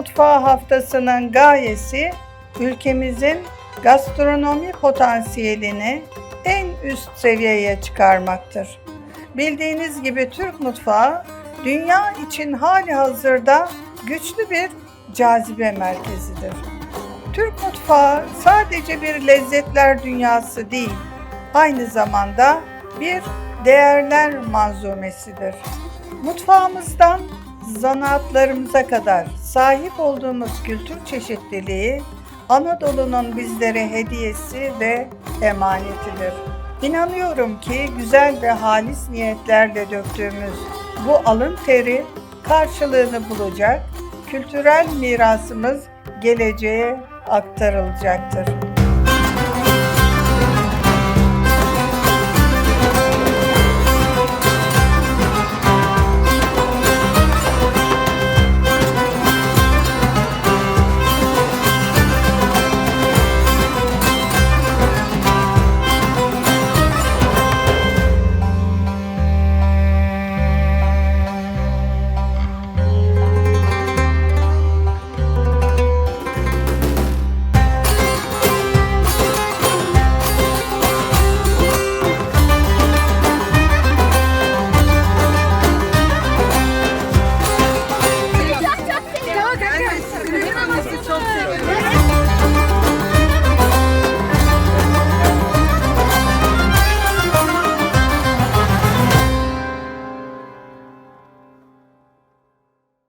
Mutfağı Haftası'nın gayesi ülkemizin gastronomi potansiyelini en üst seviyeye çıkarmaktır. Bildiğiniz gibi Türk mutfağı dünya için hali hazırda güçlü bir cazibe merkezidir. Türk mutfağı sadece bir lezzetler dünyası değil, aynı zamanda bir değerler manzumesidir. Mutfağımızdan zanaatlarımıza kadar sahip olduğumuz kültür çeşitliliği Anadolu'nun bizlere hediyesi ve emanetidir. İnanıyorum ki güzel ve halis niyetlerle döktüğümüz bu alın teri karşılığını bulacak, kültürel mirasımız geleceğe aktarılacaktır.